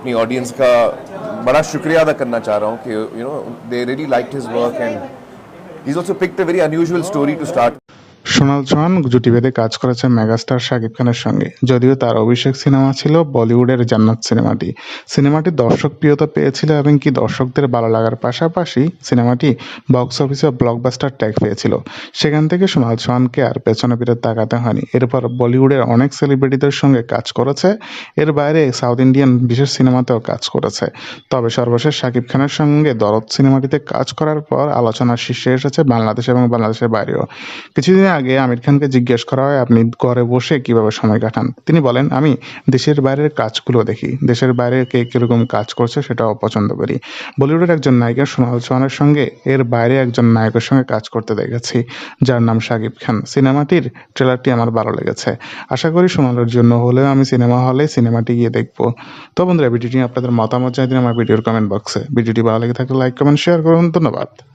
अपनी ऑडियंस का बड़ा शुक्रिया अदा करना चाह रहा हूँ कि you know they really liked his work and he's also picked a very unusual story to start Sonal Chauhan জুটি বেঁধে কাজ করেছে মেগাস্টার শাকিব খানের সঙ্গে। যদিও তার অভিষেক সিনেমা ছিল বলিউডের জান্নাত সিনেমাটি। সিনেমাটি দর্শক প্রিয়তা পেয়েছিল এবং কি দর্শকদের ভালো লাগার পাশাপাশি সিনেমাটি বক্স অফিসে ব্লকবাস্টার ট্যাগ পেয়েছিল। সেখান থেকে সোনাল চৌহানকে আর পেছনে ফিরে তাকাতে হয়নি। এরপর বলিউডের অনেক সেলিব্রিটিদের সঙ্গে কাজ করেছে। এর বাইরে সাউথ ইন্ডিয়ান বিশেষ সিনেমাতেও কাজ করেছে। তবে সর্বশেষ শাকিব খানের সঙ্গে দরদ সিনেমাটিতে কাজ করার পর আলোচনার শীর্ষে এসেছে বাংলাদেশ এবং বাংলাদেশের বাইরেও। কিছুদিন আগে আমির খানকে জিজ্ঞেস করা হয়, আপনি ঘরে বসে কীভাবে সময় কাটান? তিনি বলেন, আমি দেশের বাইরের কাজগুলো দেখি। দেশের বাইরে কে কীরকম কাজ করছে সেটাও পছন্দ করি। বলিউডের একজন নায়িকা সোনাল চৌহানের সঙ্গে, এর বাইরে একজন নায়কের সঙ্গে কাজ করতে দেখেছি, যার নাম শাকিব খান। সিনেমাটির ট্রেলারটি আমার ভালো লেগেছে। আশা করি সোনালের জন্য হলেও আমি সিনেমা হলে সিনেমাটি গিয়ে দেখব। তো বন্ধুরা, ভিডিওটি আপনাদের মতামত জানিয়ে দিন আমার ভিডিওর কমেন্ট বক্সে ভিডিওটি ভালো লেগে থাকলে লাইক কমেন্ট শেয়ার করুন। ধন্যবাদ।